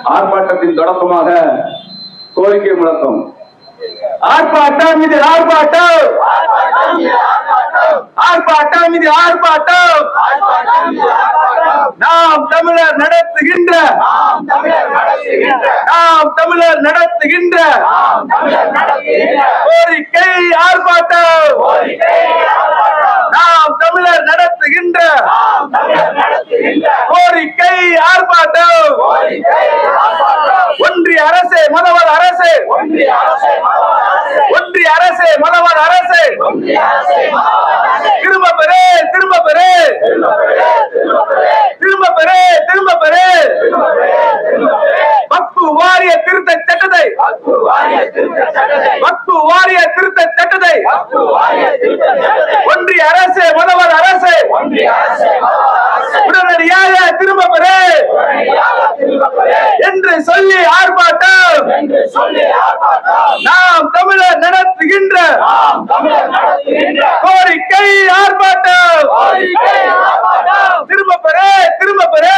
ஆர்ப்பாட்டத்தின் தொடக்கமாக கோரிக்கை முழக்கம். ஆர்ப்பாட்டம் இது ஆர்ப்பாட்டம். ஆர்ப்பாட்டம் இது ஆர்ப்பாட்டம். நாம் தமிழர் நடத்துகின்ற நாம் தமிழர் நடத்துகின்ற கோரிக்கை ஆர்ப்பாட்டம். நாம் தமிழர் நடத்துகின்ற கோரிக்கை ஆர்ப்பாட்டம் ஒன்றிய அரசே மதவர் அரசே ஒன்றிய அரசே மலவாத அரசு. திரும்ப பெரு திரும்ப பெரு திரும்ப பெரு திரும்ப பெரு பத்து வாரிய திருத்த சட்டத்தை. பத்து வாரிய திருத்த சட்டத்தை. ஒன்றிய அரசு மதவர் அரசு. உடனடியாக திரும்ப பெரு என்று சொல்லி ஆர்ப்பாட்டம் நாம் தமிழர் நடத்துகின்ற கோரிக்கை ஆர்ப்பாட்டம் திரும்ப பெறு திரும்ப பெறு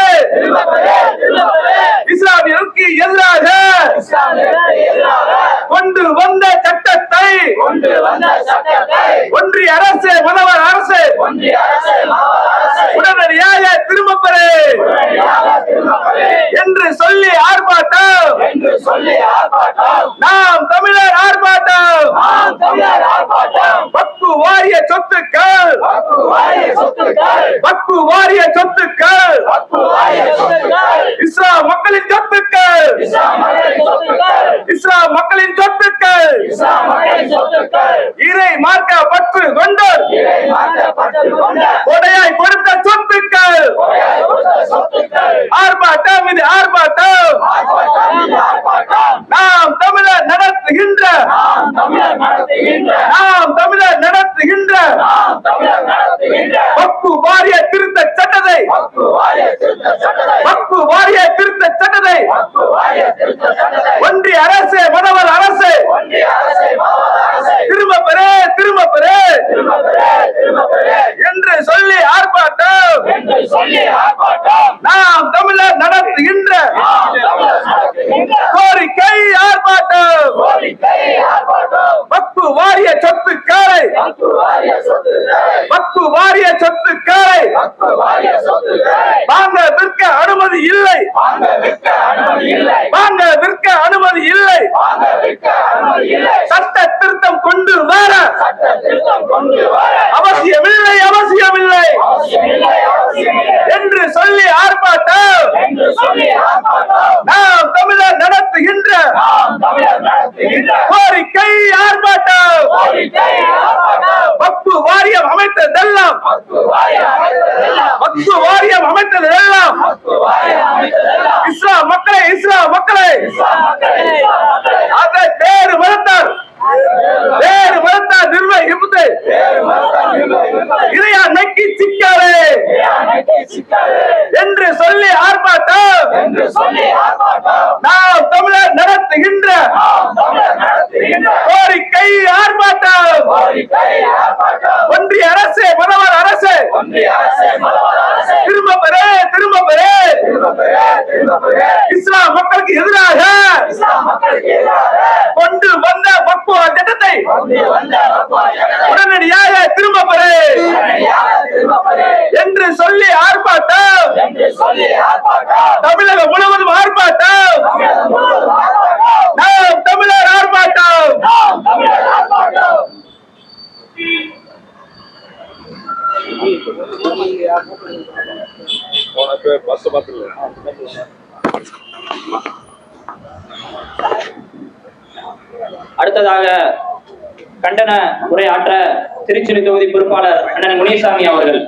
இஸ்லாமியருக்கு எதிராக கொண்டு வந்த சட்டத்தை. ஒன்றிய அரசு மதவர் அரசு. உடனடியாக திரும்ப பெறு என்று சொல்லி ஆர்ப்பாட்டம். நாம் தமிழர் ஆர்ப்பாட்டம். பக்கு வாரிய சொத்துக்கள். பக்கு வாரிய சொத்துக்கள் இஸ்லாம் மக்களின் சொத்துக்கள் இஸ்லாம் மக்களின் சொத்துக்கள் இறை மார்க்க பற்று கொண்டோர் கொடையாய் கொடுத்த சொத்துக்கள் ஆர்ப்பாட்டம் இது ஆர்ப்பாட்டம் நாம் தமிழர் நடத்துகின்ற நாம் தமிழர் நடத்துகின்ற பக்கு வாரிய திருத்த சட்டத்தை. பக்கு வாரிய திருத்த சட்டத்தை. ஒன்றிய அரசு மதவர் அரசு. திரும்ப பெறு திரும்ப பெறு என்று சொல்லி ஆர்ப்பாட்டம். நாம் தமிழர் நடத்துகின்ற கோரிக்கை ஆர்ப்பாட்டம். பக்கு வாரிய சொத்துக்களை பக்கு வாரிய சொத்துக்களை வாங்க விற்க அனுமதி இல்லை. வாங்க விற்க அனுமதி இல்லை. சட்ட திருத்தம் கொண்டு வர அவசியமில்லை அவசியமில்லை. என்று சொல்லி ஆர்ப்பாட்டம் நாம் தமிழர் நடத்துகின்ற கோரிக்கை ஆர்ப்பாட்டம் பக்கு வாரியம் அமைத்ததெல்லாம். பக்கு வாரியம் அமைத்ததெல்லாம். இஸ்லாம் மக்களை இஸ்லாம் மக்களை. அதை வேறு மதத்தார் வேறு மதத்தார் நிர்வகிப்பது இதையா நக்கி சிக்காரே என்று சொல்லி ஆர்ப்பாட்டம். நாம் தமிழர் நடத்துகின்ற கோரிக்கை ஆர்ப்பாட்டம். ஒன்றிய அரசு மதவர் அரசு. திரும்ப பெறு திரும்ப பெறு. இஸ்லாம் மக்களுக்கு எதிராக. கொண்டு வந்த பக்குவ திட்டத்தை உடனடியாக திரும்ப பெறு. என்று சொல்லி ஆர்ப்பாட்டம். தமிழகம் முழுவதும் ஆர்ப்பாட்டம் நாம் தமிழர் ஆர்ப்பாட்டம் அடுத்ததாக கண்டன உரையாற்ற திருச்சுழி தொகுதி பொறுப்பாளர் அண்ணன் முனிசாமி அவர்கள்.